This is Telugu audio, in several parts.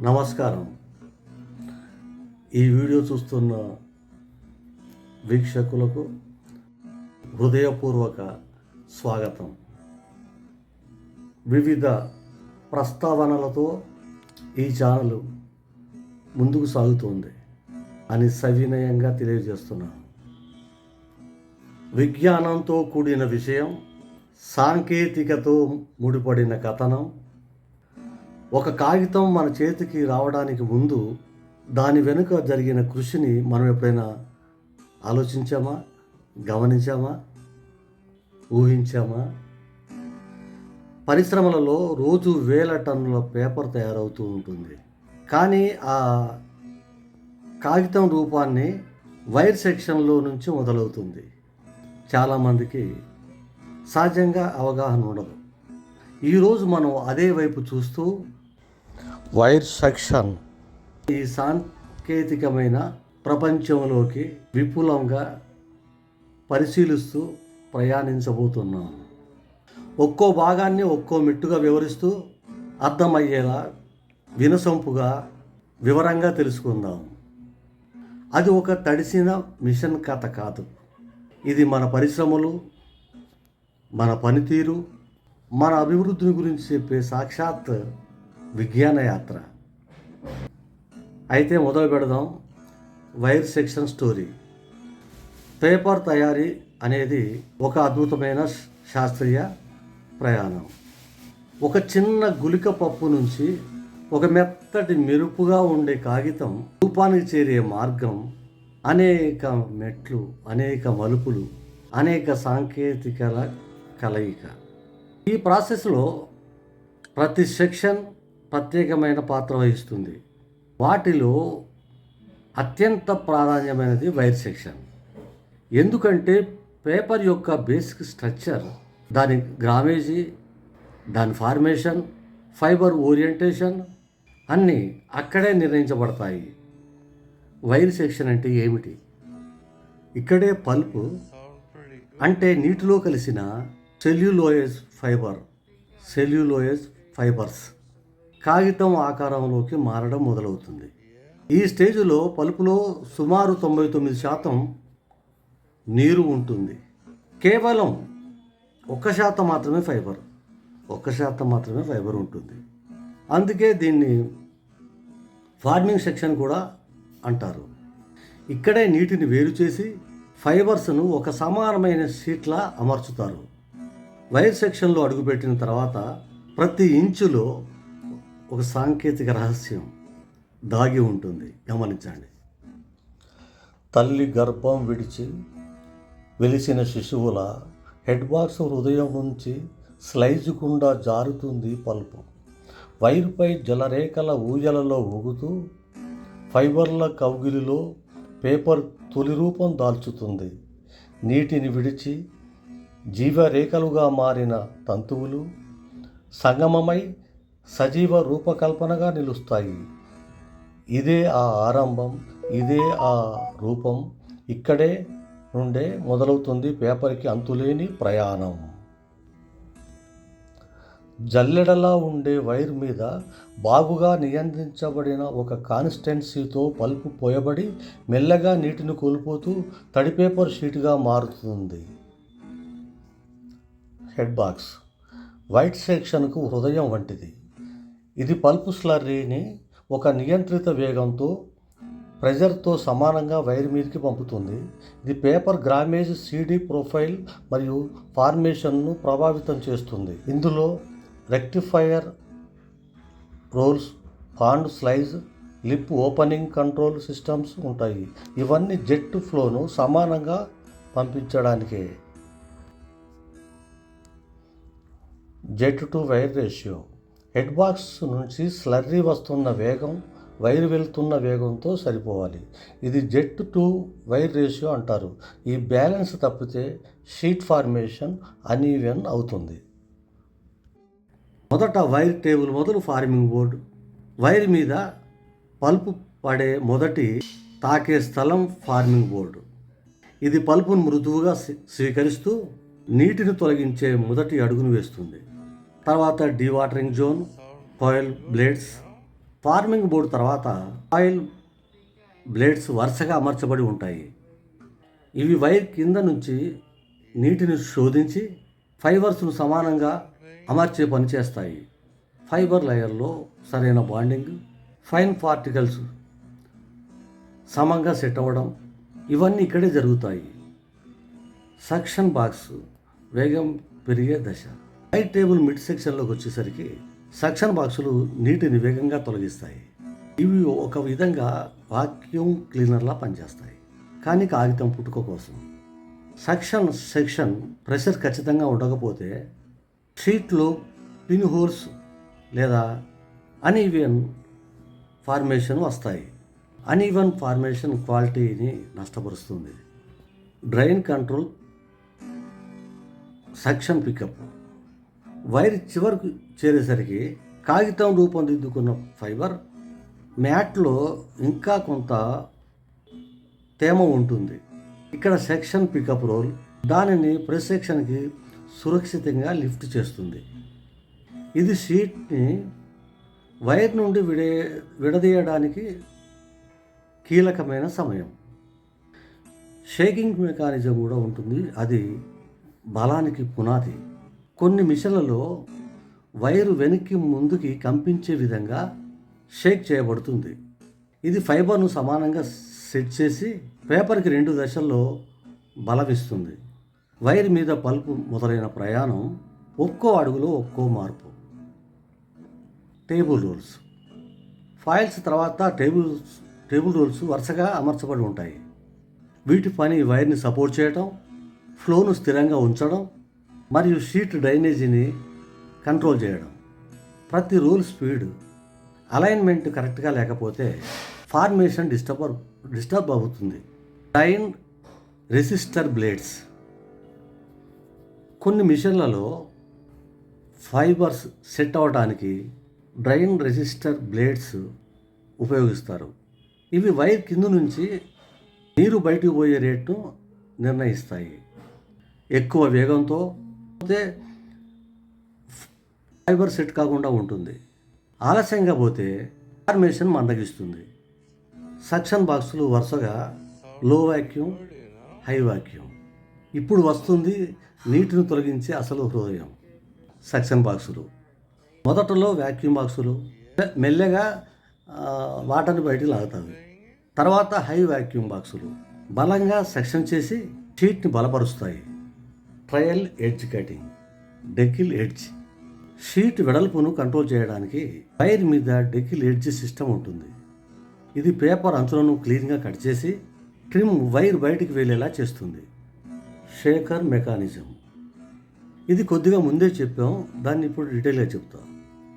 నమస్కారం. ఈ వీడియో చూస్తున్న వీక్షకులకు హృదయపూర్వక స్వాగతం. వివిధ ప్రస్తావనలతో ఈ ఛానల్ ముందుకు సాగుతోంది అని సవినయంగా తెలియజేస్తున్నాను. విజ్ఞానంతో కూడిన విషయం సాంకేతికతో ముడిపడిన కథనం ఒక కాగితం మన చేతికి రావడానికి ముందు దాని వెనుక జరిగిన కృషిని మనం ఎప్పుడైనా ఆలోచించామా? గమనించామా? ఊహించామా? పరిశ్రమలలో రోజు వేల టన్నుల పేపర్ తయారవుతూ ఉంటుంది. కానీ ఆ కాగితం రూపాన్ని వైర్ సెక్షన్లో నుంచి మొదలవుతుంది. చాలామందికి సహజంగా అవగాహన ఉండదు. ఈరోజు మనం అదే వైపు చూస్తూ వైర్ సెక్షన్. ఈ సాంకేతికమైన ప్రపంచంలోకి విపులంగా పరిశీలిస్తూ ప్రయాణించబోతున్నాం. ఒక్కో భాగాన్ని ఒక్కో మెట్టుగా వివరిస్తూ అర్థమయ్యేలా వినసొంపుగా వివరంగా తెలుసుకుందాం. అది ఒక తడిసిన మిషన్ కథ కాదు. ఇది మన పరిశ్రమలు మన పనితీరు మన అభివృద్ధిని గురించి చెప్పే సాక్షాత్ విజ్ఞాన యాత్ర అయితే మొదలు పెడదాం వైర్ సెక్షన్ స్టోరీ. పేపర్ తయారీ అనేది ఒక అద్భుతమైన శాస్త్రీయ ప్రయాణం. ఒక చిన్న గులిక పప్పు నుంచి ఒక మెత్తటి మెరుపుగా ఉండే కాగితం రూపానికి చేరే మార్గం అనేక మెట్లు అనేక మలుపులు అనేక సాంకేతికల కలయిక. ఈ ప్రాసెస్లో ప్రతి సెక్షన్ ప్రత్యేకమైన పాత్ర వహిస్తుంది. వాటిలో అత్యంత ప్రాధాన్యమైనది వైర్ సెక్షన్. ఎందుకంటే పేపర్ యొక్క బేసిక్ స్ట్రక్చర్ దాని గ్రామేజీ దాని ఫార్మేషన్ ఫైబర్ ఓరియంటేషన్ అన్నీ అక్కడే నిర్ణయించబడతాయి. వైర్ సెక్షన్ అంటే ఏమిటి? ఇక్కడే పల్పు అంటే నీటిలో కలిసిన సెల్యులోయస్ ఫైబర్ సెల్యులోయస్ ఫైబర్స్. కాగితం ఆకారంలోకి మారడం మొదలవుతుంది. ఈ స్టేజ్లో పలుపులో సుమారు తొంభై తొమ్మిది శాతం నీరు ఉంటుంది. కేవలం ఒక్క శాతం మాత్రమే ఫైబర్ ఒక్క శాతం మాత్రమే ఫైబర్ ఉంటుంది. అందుకే దీన్ని ఫార్మింగ్ సెక్షన్ కూడా అంటారు. ఇక్కడే నీటిని వేరు చేసి ఫైబర్స్ను ఒక సమానమైన షీట్లా అమర్చుతారు. వైర్ సెక్షన్లో అడుగుపెట్టిన తర్వాత ప్రతి ఇంచులో ఒక సాంకేతిక రహస్యం దాగి ఉంటుంది. గమనించండి. తల్లి గర్భం విడిచి వెలిసిన శిశువుల హెడ్ బాక్స్ హృదయం నుంచి స్లైజ్ గుండా జారుతుంది పల్పు. వైరుపై జలరేఖల ఊయలలో ఊగుతూ ఫైబర్ల కౌగిలిలో పేపర్ తొలి రూపం దాల్చుతుంది. నీటిని విడిచి జీవరేఖలుగా మారిన తంతువులు సంగమమై సజీవ రూపకల్పనగా నిలుస్తాయి. ఇదే ఆ ఆరంభం ఇదే ఆ రూపం ఇక్కడే నుండే మొదలవుతుంది పేపర్కి అంతులేని ప్రయాణం. జల్లెడలా ఉండే వైర్ మీద బాగుగా నియంత్రించబడిన ఒక కాన్స్టెన్సీతో పల్పు పోయబడి మెల్లగా నీటిని కోల్పోతూ తడి పేపర్ షీట్గా మారుతుంది. Head box. వైట్ సెక్షన్కు హృదయం వంటిది. ఇది పల్పు స్లర్రీని ఒక నియంత్రిత వేగంతో ప్రెజర్తో సమానంగా వైర్ మీదకి పంపుతుంది. ఇది పేపర్ గ్రామేజ్ సీడీ ప్రొఫైల్ మరియు ఫార్మేషన్ను ప్రభావితం చేస్తుంది. ఇందులో rectifier rolls fond slice lip opening control systems ఉంటాయి. ఇవన్నీ జెట్ ఫ్లోను సమానంగా పంపించడానికే. Jet to wire ratio. Head box నుంచి స్లర్రీ వస్తున్న వేగం వైర్ వెళ్తున్న వేగంతో సరిపోవాలి. ఇది జెట్ టు వైర్ రేషియో అంటారు. ఈ బ్యాలెన్స్ తప్పితే షీట్ ఫార్మేషన్ అనీవెన్ అవుతుంది. మొదట వైర్ టేబుల్ మొదలు ఫార్మింగ్ బోర్డు. వైర్ మీద పల్పు పడే మొదటి తాకే స్థలం ఫార్మింగ్ బోర్డు. ఇది పల్పును మృదువుగా స్వీకరిస్తూ నీటిని తొలగించే మొదటి అడుగును వేస్తుంది. తర్వాత dewatering zone coil blades. Forming board తర్వాత ఆయిల్ బ్లేడ్స్ వరుసగా అమర్చబడి ఉంటాయి. ఇవి వైర్ కింద నుంచి నీటిని శోధించి ఫైబర్స్ను సమానంగా అమర్చే పని చేస్తాయి. ఫైబర్ లేయర్లో సరైన బాండింగ్ ఫైన్ పార్టికల్స్ సమంగా సెట్ అవ్వడం ఇవన్నీ ఇక్కడే జరుగుతాయి. సక్షన్ బాక్స్ వేగం పెరిగే దశ. హై టేబుల్ మిడ్ సెక్షన్లోకి వచ్చేసరికి సక్షన్ బాక్సులు నీటిని వేగంగా తొలగిస్తాయి. ఇవి ఒక విధంగా వాక్యూమ్ క్లీనర్లా పనిచేస్తాయి. కానీ కాగితం పుట్టుక కోసం. సక్షన్ సెక్షన్ ప్రెషర్ ఖచ్చితంగా ఉండకపోతే షీట్లో పిన్ హోల్స్ లేదా అన్ఈవెన్ ఫార్మేషన్ వస్తాయి. అన్ఈవెన్ ఫార్మేషన్ క్వాలిటీని నష్టపరుస్తుంది. Drain control suction pickup wire చివరకు చేరేసరికి కాగితం రూపొందిద్దుకున్న ఫైబర్ మ్యాట్లో ఇంకా కొంత తేమ ఉంటుంది. ఇక్కడ సెక్షన్ పికప్ రోల్ దానిని ప్రెస్ సెక్షన్కి సురక్షితంగా లిఫ్ట్ చేస్తుంది. ఇది షీట్ని వైర్ నుండి విడే విడదీయడానికి కీలకమైన సమయం. షేకింగ్ మెకానిజం కూడా ఉంటుంది. అది బలానికి పునాది. కొన్ని మిషన్లలో వైరు వెనక్కి ముందుకి కంపించే విధంగా షేక్ చేయబడుతుంది. ఇది ఫైబర్ను సమానంగా సెట్ చేసి పేపర్కి రెండు దశల్లో బలవిస్తుంది. వైర్ మీద పల్పు మొదలైన ప్రయాణం ఒక్కో అడుగులో ఒక్కో మార్పు. Table rules. ఫైల్స్ తర్వాత టేబుల్స్ టేబుల్ రూల్స్ వరుసగా అమర్చబడి ఉంటాయి. వీటి పని వైర్ని సపోర్ట్ చేయడం ఫ్లోను స్థిరంగా ఉంచడం మరియు షీట్ డ్రైనేజీని కంట్రోల్ చేయడం. ప్రతి రూల్ స్పీడ్ అలైన్మెంట్ కరెక్ట్గా లేకపోతే ఫార్మేషన్ డిస్టర్బ్ డిస్టర్బ్ అవుతుంది. Tine resistor blades. కొన్ని మిషన్లలో ఫైబర్స్ సెట్ అవ్వడానికి డ్రైన్ రెసిస్టర్ బ్లేడ్స్ ఉపయోగిస్తారు. ఇవి వైర్ కింద నుంచి నీరు బయటకు పోయే రేటును నిర్ణయిస్తాయి. ఎక్కువ వేగంతో పోతే ఫైబర్ సెట్ కాకుండా ఉంటుంది. ఆలస్యంగా పోతే ఫార్మేషన్ మందగిస్తుంది. సక్షన్ బాక్సులు వరుసగా లో వాక్యూమ్ హై వాక్యూమ్. ఇప్పుడు వస్తుంది నీటిని తొలగించే అసలు హృదయం సక్షన్ బాక్సులు. మొదటలో వాక్యూమ్ బాక్సులు మెల్లగా వాటర్ని బయటికి లాగుతాయి. తర్వాత హై వాక్యూమ్ బాక్సులు. బలంగా సెక్షన్ చేసి షీట్ని బలపరుస్తాయి. Trial edge cutting deckle edge. Sheet వెడల్పును కంట్రోల్ చేయడానికి వైర్ మీద డెకిల్ ఎడ్జ్ సిస్టమ్ ఉంటుంది. ఇది పేపర్ అంచులను క్లీన్గా కట్ చేసి ట్రిమ్ వైర్ బయటికి వెళ్ళేలా చేస్తుంది. Shaker mechanism. ఇది కొద్దిగా ముందే చెప్పాం దాన్ని ఇప్పుడు డీటెయిల్గా చెప్తాం.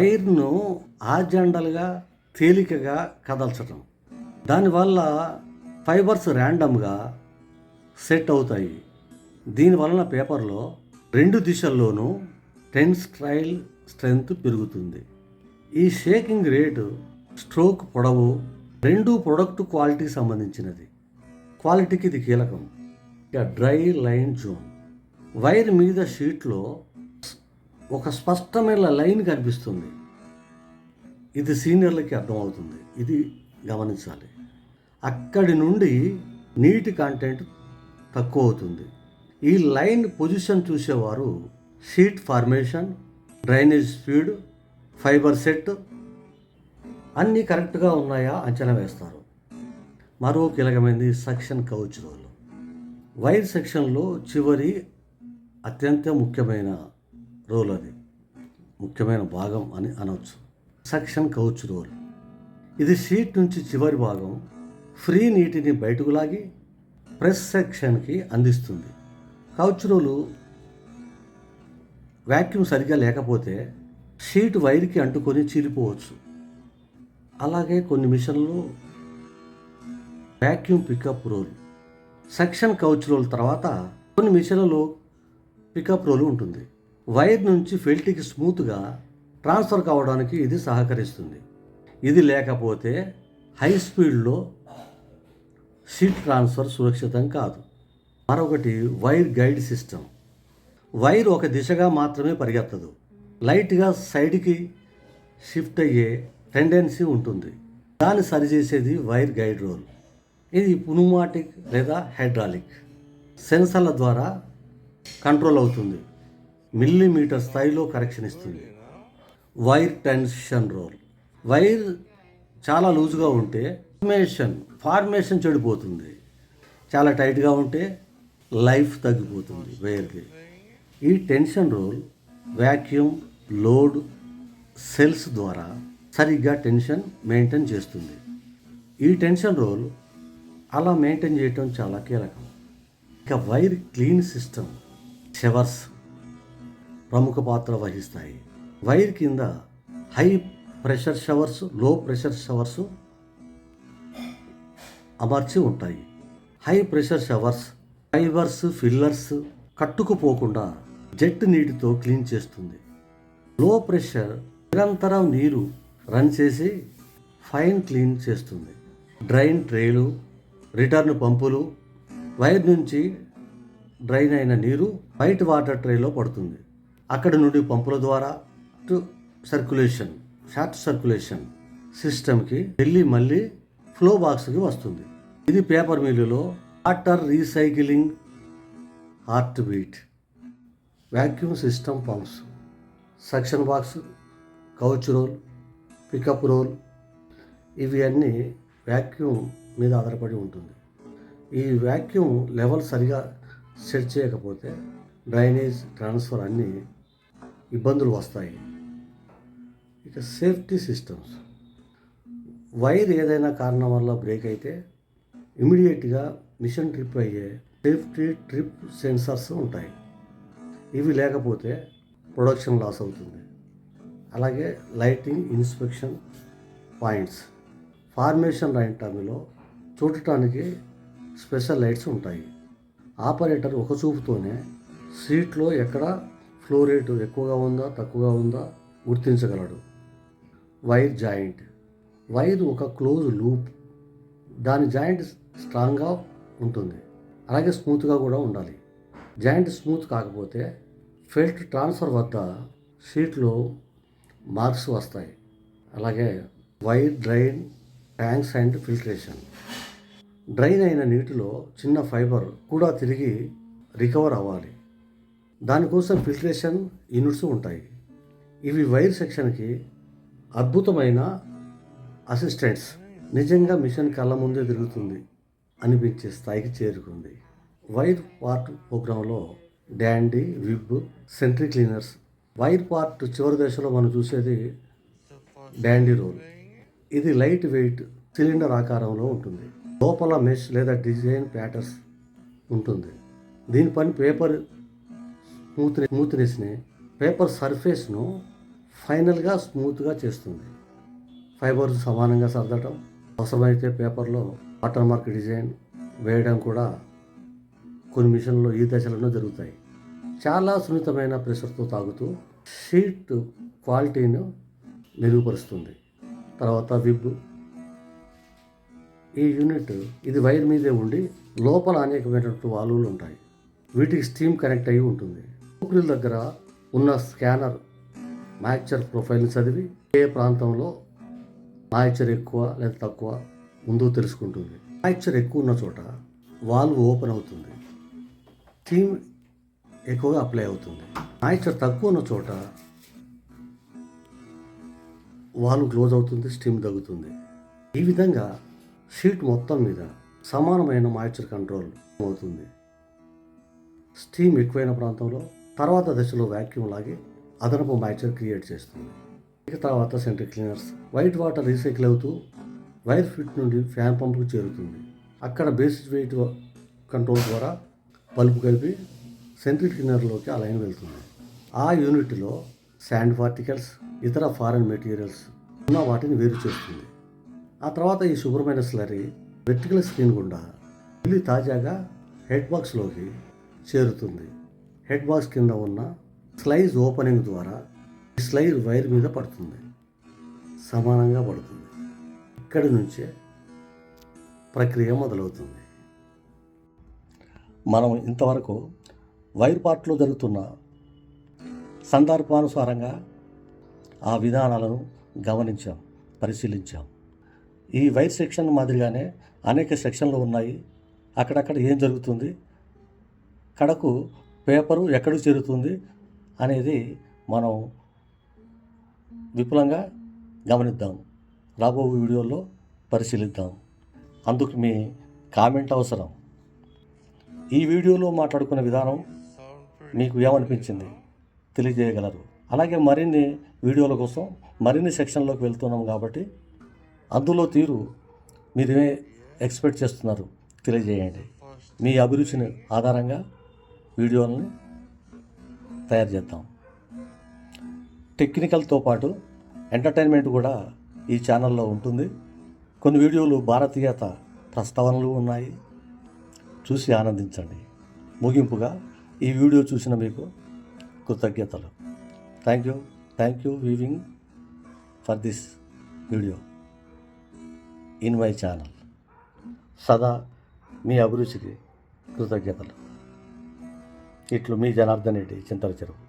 వైర్ను ఆర్జెండల్గా తేలికగా కదల్చటం. దానివల్ల ఫైబర్స్ ర్యాండమ్గా సెట్ అవుతాయి. దీనివలన పేపర్లో రెండు దిశల్లోనూ టెన్స్ట్రైల్ స్ట్రెంగ్త్ పెరుగుతుంది. ఈ షేకింగ్ రేటు స్ట్రోక్ పొడవు రెండు ప్రొడక్ట్ క్వాలిటీకి సంబంధించినది. క్వాలిటీకి ఇది కీలకం. ఇక డ్రై లైన్ జోన్. వైర్ మీద షీట్లో ఒక స్పష్టమైన లైన్ కనిపిస్తుంది. ఇది సీనియర్లకి అర్థమవుతుంది. ఇది గమనించాలి. అక్కడి నుండి నీటి కంటెంట్ తక్కువ అవుతుంది. ఈ లైన్ పొజిషన్ చూసేవారు sheet formation drainage speed fibre set అన్నీ కరెక్ట్గా ఉన్నాయా అంచనా వేస్తారు. మరో కీలకమైనది సెక్షన్ కౌచ్ రోల్. వైర్ సెక్షన్లో చివరి అత్యంత ముఖ్యమైన రోల్ అది. ముఖ్యమైన భాగం అని అనవచ్చు సెక్షన్ కౌచ్ రోల్. ఇది షీట్ నుంచి చివరి భాగం ఫ్రీ నీటిని బయటకు లాగి ప్రెస్ సెక్షన్కి అందిస్తుంది. కౌచ్ రోలు వ్యాక్యూమ్ సరిగ్గా లేకపోతే షీట్ వైర్కి అంటుకొని చీలిపోవచ్చు. అలాగే కొన్ని మిషన్లు vacuum pickup roll section couch roll తర్వాత కొన్ని మిషన్లలో పికప్ రోల్ ఉంటుంది. వైర్ నుంచి ఫెల్ట్కి స్మూత్గా ట్రాన్స్ఫర్ కావడానికి ఇది సహకరిస్తుంది. ఇది లేకపోతే హై స్పీడ్లో షీట్ ట్రాన్స్ఫర్ సురక్షితం కాదు. మరొకటి వైర్ గైడ్ సిస్టమ్. వైర్ ఒక దిశగా మాత్రమే పరిగెత్తదు. లైట్గా సైడ్కి షిఫ్ట్ అయ్యే టెండెన్సీ ఉంటుంది. దాన్ని సరిచేసేది వైర్ గైడ్ రోల్. ఇది పునుమాటిక్ లేదా హైడ్రాలిక్. సెన్సర్ల ద్వారా కంట్రోల్ అవుతుంది. మిల్లీమీటర్ స్థాయిలో కరెక్షన్ ఇస్తుంది. Wire tension role. వైర్ చాలా లూజ్గా ఉంటే ఫార్మేషన్ ఫార్మేషన్ చెడిపోతుంది. చాలా టైట్గా ఉంటే లైఫ్ తగ్గిపోతుంది వైర్కి. ఈ tension roll vacuum load cells ద్వారా సరిగ్గా టెన్షన్ మెయింటైన్ చేస్తుంది. ఈ టెన్షన్ రోల్ అలా మెయింటైన్ చేయటం చాలా కీలకం. ఇక వైర్ క్లీన్ సిస్టమ్ షవర్స్ ప్రముఖ పాత్ర వహిస్తాయి. వైర్ కింద హై ప్రెషర్ షవర్స్లో ప్రెషర్ షవర్స్ అమర్చి ఉంటాయి. High pressure showers fibres fillers కట్టుకుపోకుండా jet నీటితో క్లీన్ చేస్తుంది. లో ప్రెషర్ నిరంతరం నీరు రన్ చేసి ఫైన్ క్లీన్ చేస్తుంది. డ్రైన్ ట్రేలు రిటర్న్ పంపులు వైర్ నుంచి డ్రైన్ అయిన నీరు వైట్ వాటర్ ట్రేలో పడుతుంది. అక్కడి నుండి పంపుల ద్వారా టు సర్క్యులేషన్ షార్ట్ సర్క్యులేషన్ సిస్టమ్కి వెళ్ళి మళ్ళీ ఫ్లో బాక్స్కి వస్తుంది. ఇది పేపర్ మిల్లులో water recycling heart beat vacuum system pumps suction box couch roll pickup roll ఇవి అన్నీ వ్యాక్యూమ్ మీద ఆధారపడి ఉంటుంది. ఈ వ్యాక్యూమ్ లెవెల్ సరిగా సెట్ చేయకపోతే డ్రైనేజ్ ట్రాన్స్ఫర్ అన్నీ ఇబ్బందులు వస్తాయి. ఇక సేఫ్టీ సిస్టమ్స్ వైర్ ఏదైనా కారణం వల్ల బ్రేక్ అయితే ఇమీడియట్గా మిషన్ ట్రిప్ అయ్యే సేఫ్టీ ట్రిప్ సెన్సార్స్ ఉంటాయి. ఇవి లేకపోతే ప్రొడక్షన్ లాస్ అవుతుంది. అలాగే lighting inspection points. Formation line టర్మ్లో చూడటానికి స్పెషల్ లైట్స్ ఉంటాయి. ఆపరేటర్ ఒక చూపుతోనే సీట్లో ఎక్కడ ఫ్లో రేటు ఎక్కువగా ఉందా తక్కువగా ఉందా గుర్తించగలడు. Wire joint. వైర్ ఒక క్లోజ్ లూప్. దాని జాయింట్ స్ట్రాంగ్గా ఉంటుంది. అలాగే స్మూత్గా కూడా ఉండాలి. జాయింట్ స్మూత్ కాకపోతే ఫెల్ట్ ట్రాన్స్ఫర్ వద్ద షీట్లో మార్క్స్ వస్తాయి. అలాగే wire drain tanks and filtration. Drain అయిన నీటిలో చిన్న ఫైబర్ కూడా తిరిగి రికవర్ అవ్వాలి. దానికోసం ఫిల్టరేషన్ యూనిట్స్ ఉంటాయి. ఇవి వైర్ సెక్షన్కి అద్భుతమైన అసిస్టెంట్స్. నిజంగా మిషన్ కళ్ళ ముందే తిరుగుతుంది అనిపించే స్థాయికి చేరుకుంది. వైర్ పార్ట్ ప్రోగ్రాంలో డాండీ విబ్ సెంట్రీ క్లీనర్స్. వైర్ పార్ట్ చివరి దశలో మనం చూసేది డాండీ రోల్. ఇది లైట్ వెయిట్ సిలిండర్ ఆకారంలో ఉంటుంది. లోపల మెష్ లేదా డిజైన్ ప్యాటర్స్ ఉంటుంది. దీని పని పేపర్ స్మూత్ స్మూత్నెస్ని పేపర్ సర్ఫేస్ను ఫైనల్గా స్మూత్గా చేస్తుంది. ఫైబర్స్ సమానంగా సర్దటం అవసరమైతే పేపర్లో వాటర్ మార్క్ డిజైన్ వేయడం కూడా కొన్ని మిషన్లో ఈ దశలోనే జరుగుతాయి. చాలా సున్నితమైన ప్రెషర్తో తాగుతూ షీట్ క్వాలిటీను మెరుగుపరుస్తుంది. తర్వాత విబ్. ఈ యూనిట్ ఇది వైర్ మీదే ఉండి లోపల అనేకమైనటువంటి వాల్వులు ఉంటాయి. వీటికి స్టీమ్ కనెక్ట్ అయి ఉంటుంది. ఊపిరి దగ్గర ఉన్న స్కానర్ మ్యాక్చర్ ప్రొఫైల్ని చదివి ఏ ప్రాంతంలో మాయిచర్ ఎక్కువ లేదా తక్కువ ముందు తెలుసుకుంటుంది. మాయిచర్ ఎక్కువ ఉన్న చోట వాల్వ్ ఓపెన్ అవుతుంది. స్టీమ్ ఎక్కువగా అప్లై అవుతుంది. మాయిచర్ తక్కువ ఉన్న చోట వాల్వ్ క్లోజ్ అవుతుంది స్టీమ్ తగ్గుతుంది. ఈ విధంగా షీట్ మొత్తం మీద సమానమైన మాయిచర్ కంట్రోల్ అవుతుంది. స్టీమ్ ఎక్కువైన ప్రాంతంలో తర్వాత దశలో వ్యాక్యూమ్ లాగి అదనపు మాయిచర్ క్రియేట్ చేస్తుంది. ఇక తర్వాత centre cleaners white water recycle అవుతూ వైర్ ఫిట్ నుండి ఫ్యాన్ పంపుకు చేరుతుంది. అక్కడ బేసిక్ వెయిట్ కంట్రోల్ ద్వారా పలుపు కలిపి సెంట్రిక్ క్లీనర్లోకి ఆ లైన్ వెళ్తుంది. ఆ యూనిట్లో శాండ్ పార్టికల్స్ ఇతర ఫారెన్ మెటీరియల్స్ ఉన్న వాటిని వేరు చేస్తుంది. ఆ తర్వాత ఈ శుభ్రమైన స్లరీ వెర్టికల్ స్క్రీన్ గుండా వెళ్ళి తాజాగా హెడ్ బాక్స్లోకి చేరుతుంది. హెడ్ బాక్స్ కింద ఉన్న స్లైజ్ ఓపెనింగ్ ద్వారా స్లైడ్ వైర్ మీద పడుతుంది. సమానంగా పడుతుంది. ఇక్కడి నుంచే ప్రక్రియ మొదలవుతుంది. మనం ఇంతవరకు వైర్ పార్ట్లో జరుగుతున్న సందర్భానుసారంగా ఆ విధానాలను గమనించాం పరిశీలించాం. ఈ వైర్ సెక్షన్ మాదిరిగానే అనేక సెక్షన్లు ఉన్నాయి. అక్కడక్కడ ఏం జరుగుతుంది? కడకు పేపరు ఎక్కడికి చేరుతుంది? అనేది మనం విపులంగా గమనిద్దాం. రాబో వీడియోలో పరిశీలిద్దాం. అందుకు మీ కామెంట్ అవసరం. ఈ వీడియోలో మాట్లాడుకున్న విధానం మీకు ఏమనిపించింది? తెలియజేయగలరు. అలాగే మరిన్ని వీడియోల కోసం మరిన్ని సెక్షన్లోకి వెళ్తున్నాం కాబట్టి అందులో తీరు మీరేమే ఎక్స్పెక్ట్ చేస్తున్నారు. తెలియజేయండి. మీ అభిరుచిని ఆధారంగా వీడియోలని తయారు చేద్దాం. టెక్నికల్తో పాటు ఎంటర్టైన్మెంట్ కూడా ఈ ఛానల్లో ఉంటుంది. కొన్ని వీడియోలు భారతీయత ప్రస్తావనలు ఉన్నాయి. చూసి ఆనందించండి. ముగింపుగా ఈ వీడియో చూసిన మీకు కృతజ్ఞతలు. Thank you thank you viewing for this video in my channel సదా మీ అభిరుచికి కృతజ్ఞతలు. ఇట్లు మీ జనార్దన్ రెడ్డి చింతల చెరువు.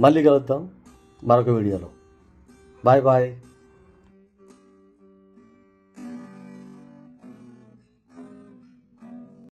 మళ్ళీ కలుద్దాం. మరొక వీడియోలో బాయ్ బాయ్